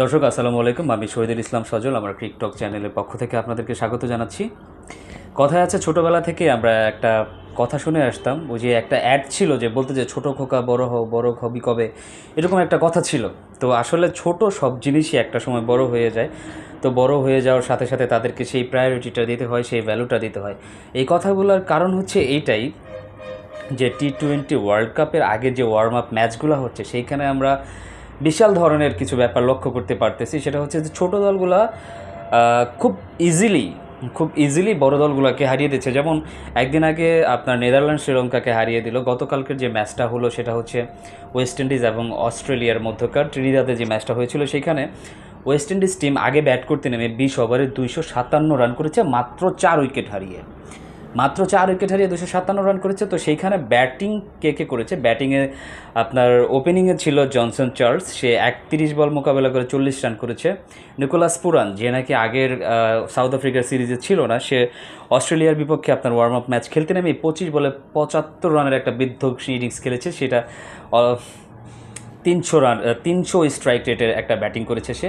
দর্শক, আসসালামু আলাইকুম। আমি শহীদুল ইসলাম সজল, আমার ক্রিকটক চ্যানেলের পক্ষ থেকে আপনাদেরকে স্বাগত জানাচ্ছি। কথায় আছে, ছোটোবেলা থেকে আমরা একটা কথা শুনে আসতাম, ওই যে একটা অ্যাড ছিল যে বলতে যে, ছোটো খোকা, বড় হও, বড় হবি কবে এরকম একটা কথা ছিল। তো আসলে ছোট সব জিনিসই একটা সময় বড় হয়ে যায়। তো বড় হয়ে যাওয়ার সাথে সাথে তাদেরকে সেই প্রায়োরিটিটা দিতে হয়, সেই ভ্যালুটা দিতে হয়। এই কথাগুলোর কারণ হচ্ছে এইটাই যে টি টোয়েন্টি ওয়ার্ল্ড কাপের আগে যে ওয়ার্ম আপ ম্যাচগুলো হচ্ছে, সেইখানে আমরা বিশাল ধরনের কিছু ব্যাপার লক্ষ্য করতে পারতেছি। সেটা হচ্ছে যে ছোটো দলগুলা খুব ইজিলি খুব ইজিলি বড় দলগুলোকে হারিয়ে দিচ্ছে। যেমন একদিন আগে আপনার নেদারল্যান্ড শ্রীলঙ্কাকে হারিয়ে দিল। গতকালকের যে ম্যাচটা হলো সেটা হচ্ছে ওয়েস্ট ইন্ডিজ এবং অস্ট্রেলিয়ার মধ্যকার ট্রিনিদাতে যে ম্যাচটা হয়েছিল সেখানে ওয়েস্ট ইন্ডিজ টিম আগে ব্যাট করতে নেমে বিশ ওভারে দুইশো সাতান্ন রান করেছে, মাত্র চার উইকেট হারিয়ে। মাত্র চার উইকেট হারিয়ে দুশো সাতান্ন রান করেছে, তো সেইখানে ব্যাটিং কে কে করেছে? ব্যাটিংয়ে আপনার ওপেনিংয়ে ছিল জনসন চার্লস, সে একত্রিশ বল মোকাবেলা করে চল্লিশ রান করেছে। নিকোলাস পুরান, যে নাকি আগের সাউথ আফ্রিকার সিরিজে ছিল না, সে অস্ট্রেলিয়ার বিপক্ষে আপনার ওয়ার্ম আপ ম্যাচ খেলতে নেমে পঁচিশ বলে পঁচাত্তর রানের একটা বিধ্বংসী ইনিংস খেলেছে। সেটা তিনশো রান তিনশো স্ট্রাইক রেটের একটা ব্যাটিং করেছে সে।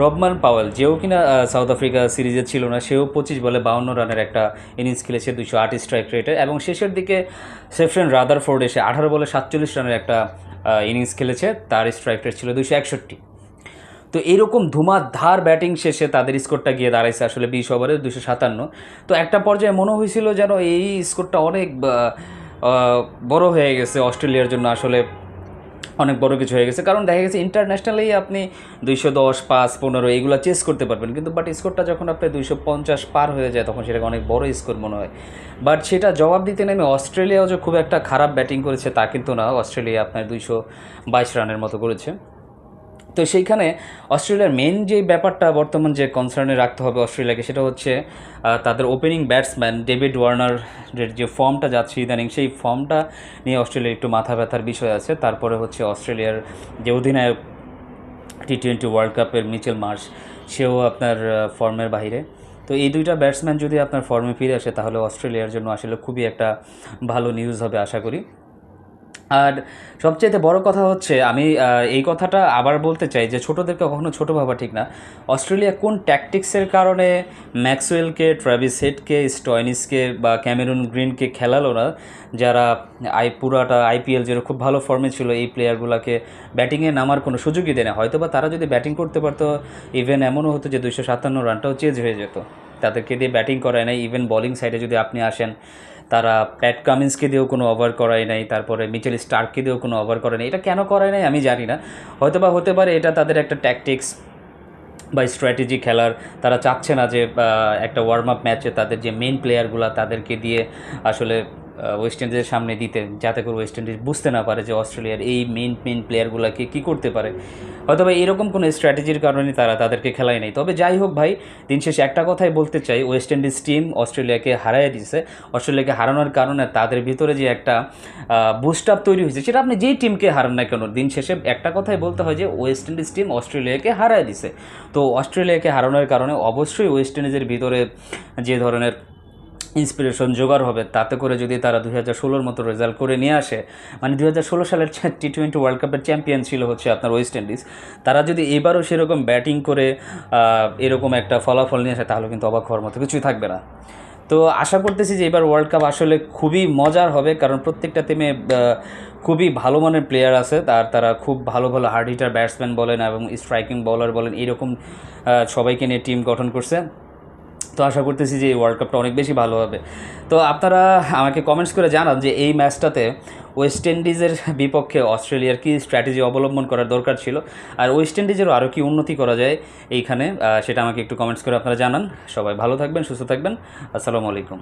রবমান পাওয়েল, যেও কিনা সাউথ আফ্রিকা সিরিজে ছিল না, সেও পঁচিশ বলে বাউন্ন রানের একটা ইনিংস খেলেছে দুশো আট স্ট্রাইক রেটের এবং শেষের দিকে সেফরেন রাদারফোর্ড এসে আঠারো বলে সাতচল্লিশ রানের একটা ইনিংস খেলেছে, তার স্ট্রাইক রেট ছিল দুশো একষট্টি। তো এরকম ধুমাধার ব্যাটিং শেষে তাদের স্কোরটা গিয়ে দাঁড়াইছে আসলে বিশ ওভারে দুশো সাতান্ন। তো একটা পর্যায়ে মনে হয়েছিল যেন এই স্কোরটা অনেক বড় হয়ে গেছে অস্ট্রেলিয়ার জন্য আসলে। অনেক বড় কিছু হয়ে গেছে। কারণ দেখা গেছে ইন্টারন্যাশনালি আপনি দুইশো দশ পাঁচ পনেরো এইগুলো চেস করতে পারবেন। কিন্তু বাট স্কোরটা যখন আপনি দুইশো পঞ্চাশ পার হয়ে যায়, তখন সেটাকে অনেক বড় স্কোর মনে হয়। বাট সেটা জবাব দিতে নেমে অস্ট্রেলিয়াও যে খুব একটা খারাপ ব্যাটিং করেছে, তা কিন্তু না। অস্ট্রেলিয়া আপনার দুইশো বাইশ রানের মতো করেছে। তো সেইখানে অস্ট্রেলিয়ার মেন যে ব্যাপারটা বর্তমান যে কনসার্নে রাখতে হবে অস্ট্রেলিয়াকে, সেটা হচ্ছে তাদের ওপেনিং ব্যাটসম্যান ডেভিড ওয়ার্নার যে ফর্মটা যাচ্ছে ইদানিং, সেই ফর্মটা নিয়ে অস্ট্রেলিয়ার একটু মাথা ব্যথার বিষয় আছে। তারপরে হচ্ছে অস্ট্রেলিয়ার যে অধিনায়ক টি টোয়েন্টি ওয়ার্ল্ড কাপের মিচেল মার্শ সেও আপনার ফর্মের বাইরে তো এই দুইটা ব্যাটসম্যান যদি আপনার ফর্মে ফিরে আসে, তাহলে অস্ট্রেলিয়ার জন্য আসলে খুবই একটা ভালো নিউজ হবে, আশা করি। আর সবচেয়ে বড় কথা হচ্ছে, আমি এই কথাটা আবার বলতে চাই যে ছোটোদেরকে কখনো ছোটো ভাবা ঠিক না। অস্ট্রেলিয়া কোন ট্যাকটিক্সের কারণে ম্যাক্সওয়েলকে ট্রাভিস হেডকে স্টয়নিসকে বা ক্যামেরুন গ্রিনকে খেলালো না, যারা আই, পুরাটা আইপিএল যেটা খুব ভালো ফর্মে ছিল, এই প্লেয়ারগুলোকে ব্যাটিংয়ে নামার কোনো সুযোগই দেয় না হয়তো বা তারা যদি ব্যাটিং করতে পারতো ইভেন এমনও হতো যে দুইশো সাতান্ন রানটাও চেঞ্জ হয়ে যেত। তাদেরকে দিয়ে ব্যাটিং করায় নাই ইভেন বলিং সাইডে যদি আপনি আসেন, তারা প্যাট কামিন্সকে দিয়েও কোনো ওভার করায় নাই, তারপরে মিচেল স্টার্ককে দিয়েও কোনো ওভার করে নাই। এটা কেন করায় নাই আমি জানি না। হয়তো বা হতে পারে এটা তাদের একটা ট্যাকটিক্স বা স্ট্র্যাটেজি খেলার। তারা চাচ্ছে না যে একটা ওয়ার্ম আপ ম্যাচে তাদের যে মেন প্লেয়ারগুলো তাদেরকে দিয়ে আসলে ওয়েস্ট ইন্ডিজের সামনে দিতে, যাতে করে ওয়েস্ট ইন্ডিজ বুঝতে না পারে যে অস্ট্রেলিয়ার এই মেন মেন প্লেয়ারগুলোকে কী করতে পারে। হয়তো বা এরকম কোনো স্ট্র্যাটেজির কারণে তারা তাদেরকে খেলায় নেই। তবে যাই হোক ভাই, দিন শেষে একটা কথাই বলতে চাই ওয়েস্ট ইন্ডিজ টিম অস্ট্রেলিয়াকে হারাই দিয়েছে অস্ট্রেলিয়াকে হারানোর কারণে তাদের ভিতরে যে একটা বুস্ট আপ তৈরি হয়েছে, সেটা আপনি যেই টিমকে হারান না কেন, দিন শেষে একটা কথাই বলতে হয় যে ওয়েস্ট ইন্ডিজ টিম অস্ট্রেলিয়াকে হারায় দিছে। তো অস্ট্রেলিয়াকে হারানোর কারণে অবশ্যই ওয়েস্ট ইন্ডিজের ভিতরে যে ধরনের ইন্সপিরেশন জোগাড় হবে, তাতে করে যদি তারা দুই হাজার ষোলোর মতো রেজাল্ট করে নিয়ে আসে মানে দুই হাজার ষোলো সালের টি টোয়েন্টি ওয়ার্ল্ড কাপের চ্যাম্পিয়ন ছিল হচ্ছে আপনার ওয়েস্ট ইন্ডিজ তারা যদি এবারও সেরকম ব্যাটিং করে এরকম একটা ফলাফল নিয়ে আসে, তাহলে কিন্তু অবাক হওয়ার মতো কিছুই থাকবে না। তো আশা করতেছি যে এবার ওয়ার্ল্ড কাপ আসলে খুবই মজার হবে, কারণ প্রত্যেকটা টিমে খুবই ভালো মানের প্লেয়ার আছে তার তারা খুব ভালো ভালো হার্ড হিটার ব্যাটসম্যান বলেন এবং স্ট্রাইকিং বলার বলেন, এরকম সবাইকে নিয়ে টিম গঠন করছে। তো আশা করতেছি যে এই ওয়ার্ল্ড কাপটা অনেক বেশি ভালো হবে। তো আপনারা আমাকে কমেন্টস করে জানান যে এই ম্যাচটাতে ওয়েস্ট ইন্ডিজের বিপক্ষে অস্ট্রেলিয়ার কী স্ট্র্যাটেজি অবলম্বন করার দরকার ছিল? আর ওয়েস্ট ইন্ডিজেরও আরও কী উন্নতি করা যায় এইখানে? সেটা আমাকে একটু কমেন্টস করে আপনারা জানান। সবাই ভালো থাকবেন, সুস্থ থাকবেন। আসসালামু আলাইকুম।